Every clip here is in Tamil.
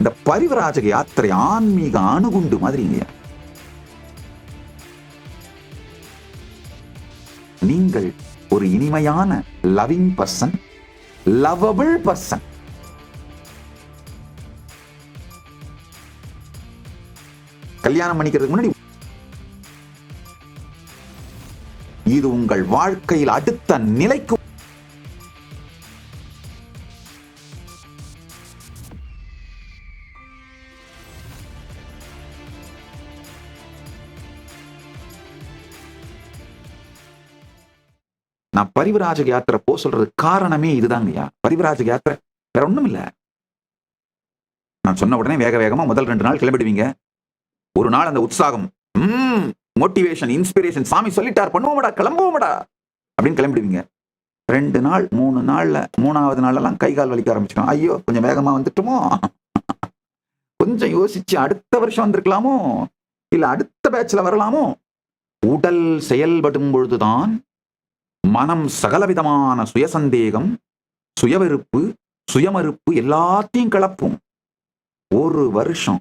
இந்த பரிவராஜக யாத்திரை ஆன்மீக அணுகுண்டு மாதிரி நீங்கள் ஒரு இனிமையான லவிங் பர்சன் லவபிள் பர்சன் கல்யாணம் பண்ணிக்கிறதுக்கு முன்னாடி இது உங்கள் வாழ்க்கையில் அடுத்த நிலைக்கு நான் பரிவராஜக யாத்திரை போ சொல்றது காரணமே இதுதாங்கய்யா பரிவராஜக யாத்திரை வேற ஒண்ணும் இல்லை. நான் சொன்ன உடனே வேக வேகமா முதல் ரெண்டு நாள் கிளம்பிடுவீங்க. ஒரு நாள் அந்த உற்சாகம். மோட்டிவேஷன் இன்ஸ்பிரேஷன் சாமி சொல்லிட்டார். பண்ணுவோமடா கிளம்புவோமடா அப்படின்னு கிளம்பிடுவீங்க. ரெண்டு நாள் மூணு நாள்ல மூணாவது நாளெல்லாம் கை கால் வலிக்க ஆரம்பிச்சிடும். ஐயோ கொஞ்சம் வேகமா வந்துட்டுமோ? கொஞ்சம் யோசிச்சு அடுத்த வருஷம் வந்திருக்கலாமோ? இல்ல அடுத்த பேட்ச்ல வரலாமோ? உடல் செயல்படும் பொழுதுதான் மனம் சகலவிதமான சுயசந்தேகம் சுயவெறுப்பு சுயமறுப்பு எல்லாத்தையும் கிளப்பும். ஒரு வருஷம்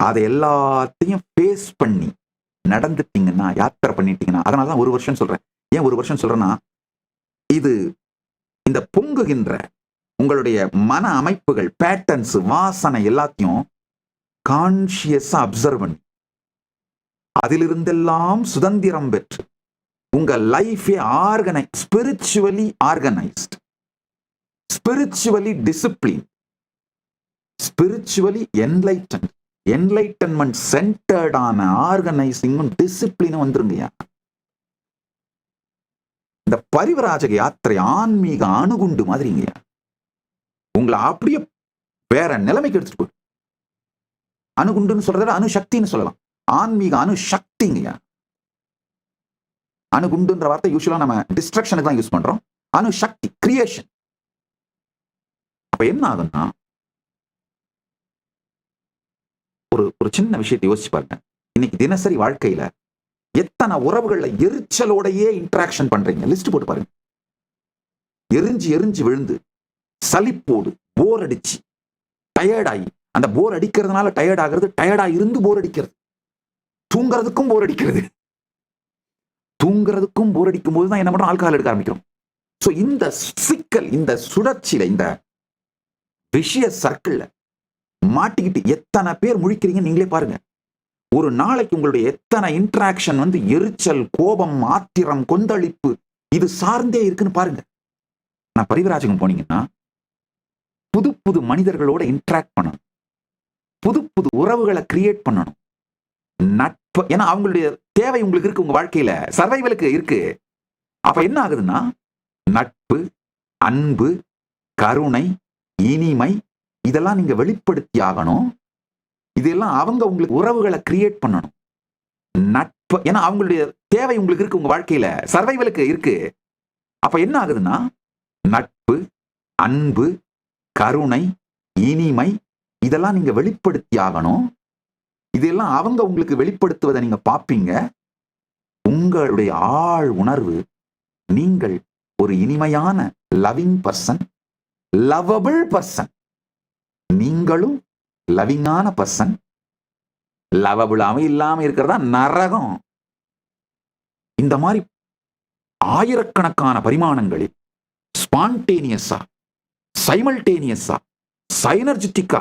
அதை எல்லாத்தையும் ஃபேஸ் பண்ணி நடந்துட்டீங்கன்னா யாத்திரை பண்ணிட்டீங்கன்னா அதனால தான் ஒரு வருஷம் சொல்றேன். ஏன் ஒரு வருஷம் சொல்றேன்னா இது இந்த பொங்குகின்ற உங்களுடைய மன அமைப்புகள் பேட்டர்ன்ஸ் வாசனை எல்லாத்தையும் கான்சியஸா அப்சர்வ் பண்ணி அதிலிருந்தெல்லாம் சுதந்திரம் பெற்று உங்க லைஃபே ஆர்கனை spiritually organised spiritually discipline spiritually enlighten enlightenment சென்டர்டான ஆர்கனைசிங்கும் டிசிப்ளினும் வந்துருங்கய்யா இந்த பரிவராஜக யாத்திரை ஆன்மீக அணுகுண்டு மாதிரிங்கய்யா உங்களை அப்படியே வேற நிலைமைக்கு எடுத்துட்டு போய் அணுகுண்டுன்னு சொல்றத அணுசக்தின்னு சொல்லலாம். ஆன்மீக அணுசக்திங்கய்யா அணுகுண்டுன்ற வார்த்தை யூஸ்வலாக நம்ம டிஸ்ட்ரக்ஷனுக்கு தான் யூஸ் பண்றோம். அணுசக்தி கிரியேஷன் அப்ப என்ன ஆகும்னா ஒரு ஒரு சின்ன விஷயத்தை யோசிச்சு பாருங்க இன்னைக்கு தினசரி வாழ்க்கையில எத்தனை உறவுகள்ல எரிச்சலோடையே இன்ட்ராக்ஷன் பண்றீங்க? லிஸ்ட் போட்டு பாருங்க. எரிஞ்சு எரிஞ்சு விழுந்து சலிப்போடு போர் அடிச்சு டயர்டாகி அந்த போர் அடிக்கிறதுனால டயர்ட் ஆகிறது டயர்டா இருந்து போர் அடிக்கிறது. தூங்குறதுக்கும் போர் அடிக்கிறது. தூங்குறதுக்கும் போர் அடிக்கும் போது தான் என்ன பண்றோம்? ஆல்கஹால் எடுக்க ஆரம்பிக்கிறோம். ஸோ இந்த சிக்கல் இந்த சுழற்சியில இந்த விஷய சர்க்கிள்ல மாட்டிக்கிட்டு எத்தனை பேர் முழிக்கிறீங்க நீங்களே பாருங்க. ஒரு நாளைக்கு உங்களுடைய எத்தனை இன்ட்ராக்ஷன் வந்து எரிச்சல் கோபம் ஆத்திரம் கொந்தளிப்பு இது சார்ந்தே இருக்குன்னு பாருங்க. நான் பரிவராஜகம் போனீங்கன்னா புது புது மனிதர்களோட இன்ட்ராக்ட் பண்ணணும். புது புது உறவுகளை கிரியேட் பண்ணணும். நட் இப்போ ஏன்னா அவங்களுடைய தேவை உங்களுக்கு இருக்கு உங்க வாழ்க்கையில. சர்வைவலுக்கு இருக்கு. அப்ப என்ன ஆகுதுன்னா நட்பு அன்பு கருணை இனிமை இதெல்லாம் நீங்க வெளிப்படுத்தி ஆகணும். இதெல்லாம் அவங்க உங்களுக்கு உறவுகளை கிரியேட் பண்ணணும். நட்பு ஏன்னா அவங்களுடைய தேவை உங்களுக்கு இருக்கு உங்க வாழ்க்கையில. சர்வைவலுக்கு இருக்கு. அப்ப என்ன ஆகுதுன்னா நட்பு அன்பு கருணை இனிமை இதெல்லாம் நீங்க வெளிப்படுத்தி ஆகணும். இதெல்லாம் அவங்க உங்களுக்கு வெளிப்படுத்துவதை நீங்க பார்ப்பீங்க. உங்களுடைய ஆழ் உணர்வு நீங்கள் ஒரு இனிமையான லவிங் பர்சன் லவபிள் பர்சன் நீங்களும் லவிங்கான பர்சன் லவபிளாம இல்லாம இருக்கிறதா? நரகம். இந்த மாதிரி ஆயிரக்கணக்கான பரிமாணங்களில் ஸ்பான்டேனியஸா சைமல்டேனியஸா சைனர்ஜிட்டிக்கா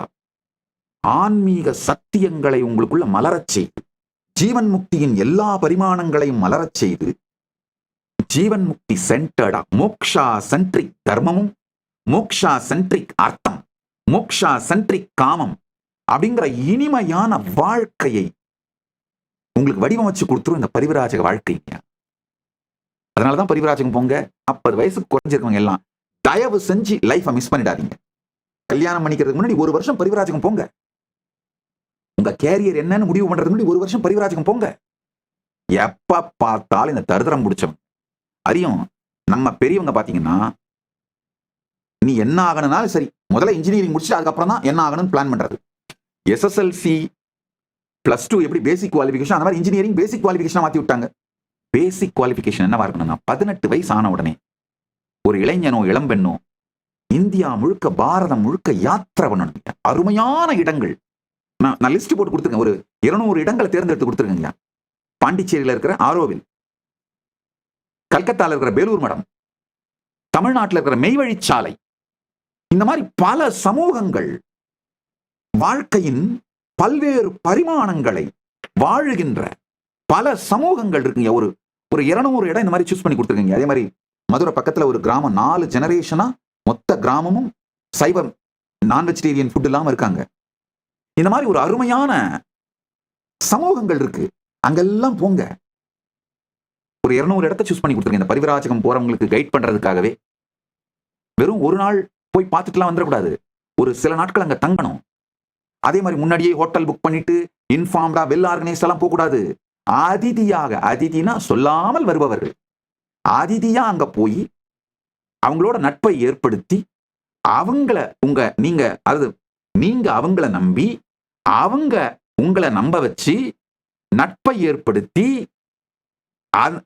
ஆன்மீக சத்தியங்களை உங்களுக்குள்ள மலரச் செய்து ஜீவன் முக்தியின் எல்லா பரிமாணங்களையும் மலரச் செய்து ஜீவன் முக்தி சென்டர்டா மோக்ஷா சென்ட்ரிக் தர்மமும் மோக்ஷா சென்ட்ரிக் அர்த்தம் மோக்ஷா சென்ட்ரிக் காமம் அப்படிங்கிற இனிமையான வாழ்க்கையை உங்களுக்கு வடிவமைச்சு கொடுத்துரும் இந்த பரிவராஜக வாழ்க்கைங்க அதனாலதான் பரிவராஜகம் போங்க. ஐம்பது வயசுக்கு குறைஞ்சிருக்கவங்க எல்லாம் தயவு செஞ்சு லைஃபை மிஸ் பண்ணிடாதீங்க. கல்யாணம் பண்ணிக்கிறதுக்கு முன்னாடி ஒரு வருஷம் பரிவராஜகம் போங்க. உங்க கேரியர் என்னன்னு முடிவு பண்றது முன்னாடி ஒரு வருஷம் பரிவராஜகம் போங்க. எப்ப பார்த்தாலும் இந்த தருதரம் பிடிச்சவன் அறியும் நம்ம பெரியவங்க பாத்தீங்கன்னா நீ என்ன ஆகணும்னாலும் சரி முதல்ல இன்ஜினியரிங் முடிச்சுட்டு அதுக்கப்புறம் தான் என்ன ஆகணும்னு பிளான் பண்றது. எஸ்எஸ்எல்சி பிளஸ் டூ எப்படி பேசிக் குவாலிஃபிகேஷன் அந்த மாதிரி இன்ஜினியரிங் பேசிக் குவாலிஃபிகேஷன் மாத்தி விட்டாங்க. பேசிக் குவாலிஃபிகேஷன் என்னவா இருக்கணும்னா பதினெட்டு வயசு ஆன உடனே ஒரு இளைஞனோ இளம்பெண்ணோ இந்தியா முழுக்க பாரதம் முழுக்க யாத்திரை பண்ணணும். அருமையான இடங்கள். நான் நான் லிஸ்ட் போட்டு கொடுத்துருக்கேன். ஒரு இருநூறு இடங்களை தேர்ந்தெடுத்து கொடுத்துருக்கேங்க. பாண்டிச்சேரியில இருக்கிற ஆரோவில் கல்கத்தால இருக்கிற பேலூர் மடம் தமிழ்நாட்டில் இருக்கிற மெய்வழிச்சாலை இந்த மாதிரி பல சமூகங்கள் வாழ்க்கையின் பல்வேறு பரிமாணங்களை வாழுகின்ற பல சமூகங்கள் இருக்குங்க. ஒரு ஒரு இருநூறு இடம் இந்த மாதிரி சூஸ் பண்ணி கொடுத்துருக்கீங்க. அதே மாதிரி மதுரை பக்கத்துல ஒரு கிராமம் நாலு ஜெனரேஷனா மொத்த கிராமமும் சைவம் நான் வெஜிடேரியன் ஃபுட் இல்லாமல் இருக்காங்க. இந்த மாதிரி ஒரு அருமையான சமூகங்கள் இருக்கு. அங்கெல்லாம் போங்க. ஒரு இருநூறு இடத்த சூஸ் பண்ணி கொடுத்துருங்க. இந்த பரிவிராஜகம் போறவங்களுக்கு கைட் பண்றதுக்காகவே. வெறும் ஒரு நாள் போய் பார்த்துட்டுலாம் வந்துடக்கூடாது. ஒரு சில நாட்கள் அங்க தங்கணும். அதே மாதிரி முன்னாடியே ஹோட்டல் புக் பண்ணிட்டு இன்ஃபார்ம்டா வெல் ஆர்கனைஸ் எல்லாம் போகக்கூடாது. அதிதியாக அதிதினா சொல்லாமல் வருபவர் அதிதியா அங்க போய் அவங்களோட நட்பை ஏற்படுத்தி அவங்கள உங்க நீங்க அதாவது நீங்க அவங்கள நம்பி அவங்க உங்களை நம்ப வச்சு நட்பை ஏற்படுத்தி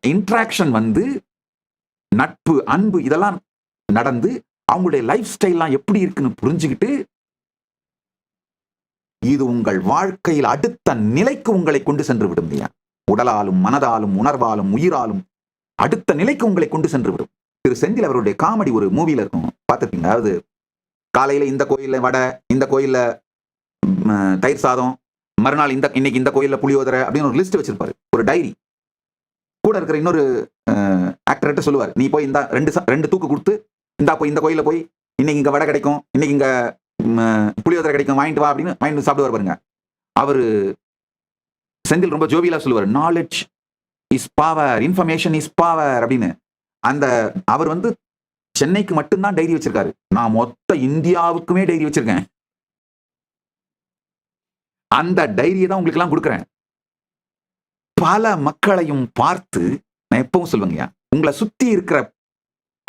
இன்ட்ராக்ஷன் வந்து நட்பு அன்பு இதெல்லாம் நடந்து அவங்களுடைய லைஃப் ஸ்டைல்லாம் எப்படி இருக்குன்னு புரிஞ்சுக்கிட்டு இது உங்கள் வாழ்க்கையில் அடுத்த நிலைக்கு உங்களை கொண்டு சென்று விடும் ஐயா. உடலாலும் மனதாலும் உணர்வாலும் உயிராலும் அடுத்த நிலைக்கு உங்களை கொண்டு சென்று விடும். திரு செந்தில் அவருடைய காமெடி ஒரு மூவியில இருக்கும். பார்த்துருப்பீங்க அதாவது காலையில இந்த கோயில்ல வடை இந்த கோயில்ல தயிர் சாதம் மறுநாள் இந்த இன்னைக்கு இந்த கோயிலில் புளியோதரை அப்படின்னு ஒரு லிஸ்ட் வச்சிருப்பாரு. ஒரு டைரி கூட இருக்கிற இன்னொரு ஆக்டர்கிட்ட சொல்லுவார். நீ போய் இந்த ரெண்டு சா- ரெண்டு தூக்கு கொடுத்து இந்தா போய் இந்த கோயிலில் போய் இன்னைக்கு இங்கே வடை கிடைக்கும் இன்னைக்கு இங்கே புளியோதரை கிடைக்கும் வாங்கிட்டு வா அப்படின்னு வாங்கிட்டு சாப்பிடுவார் பாருங்க. அவர் செந்தில் ரொம்ப ஜோவியலாக சொல்லுவார். Knowledge is power information is power அப்படின்னு. அந்த அவர் வந்து சென்னைக்கு மட்டும்தான் டைரி வச்சிருக்காரு. நான் மொத்த இந்தியாவுக்குமே டைரி வச்சிருக்கேன். அந்த டைரியை தான் உங்களுக்கெல்லாம் கொடுக்குறேன். பல மக்களையும் பார்த்து நான் எப்பவும் சொல்லுவேங்கய்யா உங்களை சுத்தி இருக்கிற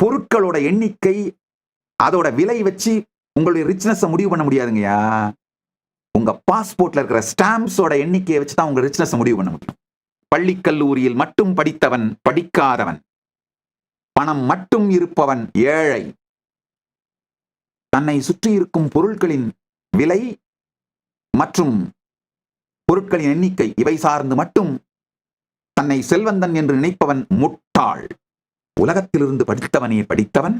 பொருட்களோட எண்ணிக்கை அதோட விலை வச்சு உங்களுடைய ரிச்னஸை முடிவு பண்ண முடியாதுங்கய்யா. உங்க பாஸ்போர்ட்ல இருக்கிற ஸ்டாம்ப்ஸோட எண்ணிக்கையை வச்சு தான் உங்க ரிச்னஸை முடிவு பண்ண முடியும். பள்ளி கல்லூரியில் மட்டும் படித்தவன் படிக்காதவன். பணம் மட்டும் இருப்பவன் ஏழை. தன்னை சுற்றி இருக்கும் பொருட்களின் விலை மற்றும் பொருட்களின் எண்ணிக்கை இவை சார்ந்து மட்டும் தன்னை செல்வந்தன் என்று நினைப்பவன் முட்டாள். உலகத்திலிருந்து படித்தவனே படித்தவன்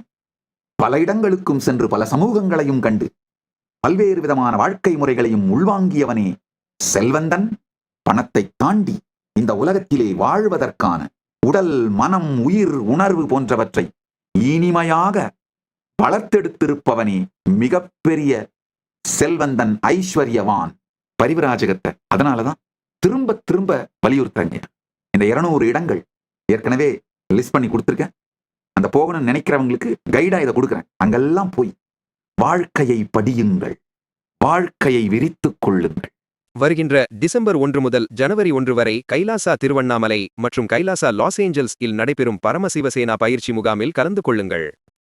பல இடங்களுக்கும் சென்று பல சமூகங்களையும் கண்டு பல்வேறு விதமான வாழ்க்கை முறைகளையும் உள்வாங்கியவனே செல்வந்தன். பணத்தை தாண்டி இந்த உலகத்திலே வாழ்வதற்கான உடல் மனம் உயிர் உணர்வு போன்றவற்றை இனிமையாக வளர்த்தெடுத்திருப்பவனே மிகப்பெரிய செல்வந்தன் ஐஸ்வர்யவான். பரிவிராஜகத்தை. அதனாலதான் திரும்ப திரும்ப வலியுறுத்தாங்க இந்த இருநூறு இடங்கள் ஏற்கனவே லிஸ்ட் பண்ணி கொடுத்துருக்கேன். அந்த போகணும்னு நினைக்கிறவங்களுக்கு கைடா இதை கொடுக்குறேன். அங்கெல்லாம் போய் வாழ்க்கையை படியுங்கள். வாழ்க்கையை விரித்துக் கொள்ளுங்கள். வருகின்ற டிசம்பர் ஒன்று முதல் ஜனவரி ஒன்று வரை கைலாசா திருவண்ணாமலை மற்றும் கைலாசா லாஸ் ஏஞ்சல்ஸ் இல் நடைபெறும் பரமசிவசேனா பயிற்சி முகாமில் கலந்து கொள்ளுங்கள்.